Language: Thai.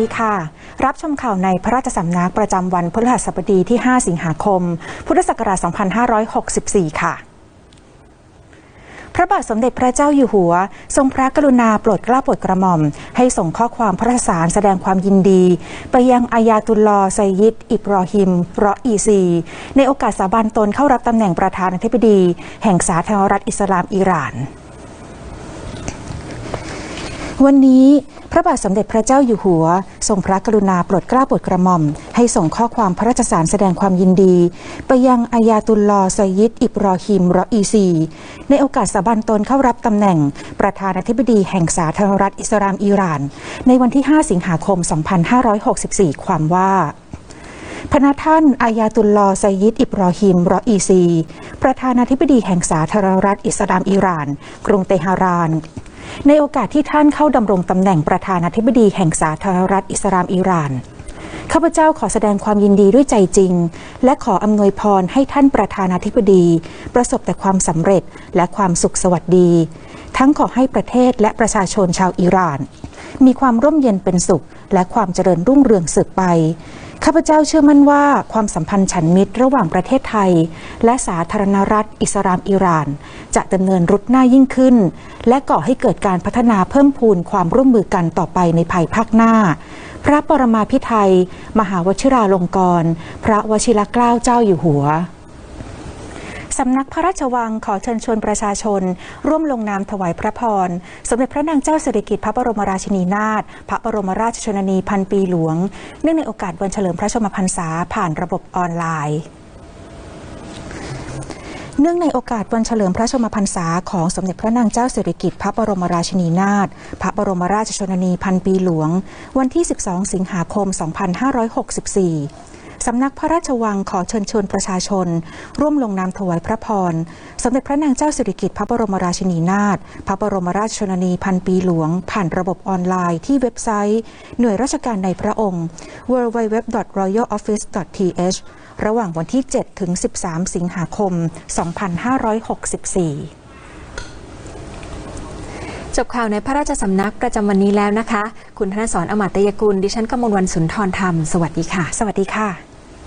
ดีค่ะ รับชมข่าวในพระราชสำนักประจำวันพฤหัสบดีที่ 5 สิงหาคม พุทธศักราช 2564 ค่ะพระบาทสมเด็จพระเจ้าอยู่หัว ทรงพระกรุณาโปรดเกล้าโปรดกระหม่อม ให้ส่งข้อความพระราชสารแสดงความยินดี ไปยังอายาตุลลอไซยิดอิบรอฮิมรออีซี ในโอกาสสาบานตนเข้ารับตำแหน่งประธานาธิบดี แห่งสาธารณรัฐอิสลามอิหร่าน วันนี้พระบาทสมเด็จพระเจ้าอยู่หัว ทรงพระกรุณาโปรดเกล้าโปรดกระหม่อม ให้ส่งข้อความพระราชสารแสดงความยินดี ไปยังอายาตุลลอไซยิดอิบรอฮิมรออีซี ในโอกาสสาบานตนเข้ารับตำแหน่ง ประธานาธิบดีแห่งสาธารณรัฐอิสลามอิหร่าน ในวันที่ 5 สิงหาคม 2564 ความว่าพระท่านอายาตุลลอไซยิดอิบรอฮิมรออีซี ประธานาธิบดีแห่งสาธารณรัฐอิสลามอิหร่าน กรุงเตหะราน ในโอกาสที่ท่านเข้าดำรงตำแหน่งประธานาธิบดีแห่งสาธารณรัฐอิสลามอิหร่านข้าพเจ้าขอแสดงความยินดีด้วยใจจริง และขออำนวยพรให้ท่านประธานาธิบดี ประสบแต่ความสำเร็จและความสุขสวัสดี ทั้งขอให้ประเทศและประชาชนชาวอิหร่าน มีความร่มเย็นเป็นสุข และความเจริญรุ่งเรืองสืบไป ข้าพเจ้าเชื่อมั่นว่าความสัมพันธ์ฉันมิตรระหว่างประเทศไทย และสาธารณรัฐอิสลามอิหร่าน จะดำเนินรุดหน้ายิ่งขึ้น และก่อให้เกิดการพัฒนาเพิ่มพูนความร่วมมือกันต่อไปในภายภาคหน้า พระปรมาภิไธยมหาวชิราลงกรณ์พระวชิรเกล้าเจ้าอยู่หัว สำนักพระราชวังขอเชิญชวนประชาชน ร่วมลงนามถวายพระพร สมเด็จพระนางเจ้าสิริกิติ์พระบรมราชินีนาถพระบรมราชชนนีพันปีหลวง เนื่องในโอกาสวันเฉลิมพระชนมพรรษาผ่านระบบออนไลน์เนื่องในโอกาสวันเฉลิมพระชนมพรรษาของสมเด็จพระนางเจ้าสิริกิติ์พระบรมราชินีนาถ พระบรมราชชนนีพันปีหลวง วันที่ 12 สิงหาคม 2564 สำนักพระราชวังขอเชิญชวนประชาชน ร่วมลงนามถวายพระพร สมเด็จพระนางเจ้าสิริกิติ์พระบรมราชินีนาถพระบรมราชชนนีพันปีหลวง ผ่านระบบออนไลน์ที่เว็บไซต์ หน่วยราชการในพระองค์ www.royaloffice.th ระหว่างวันที่ 7 ถึง 13 สิงหาคม 2564 จบข่าวในพระราชสำนักประจำวันนี้แล้วนะคะ คุณธนสรอมาตยกุล ดิฉันกมลวันสุนทรธรรม สวัสดีค่ะ สวัสดีค่ะ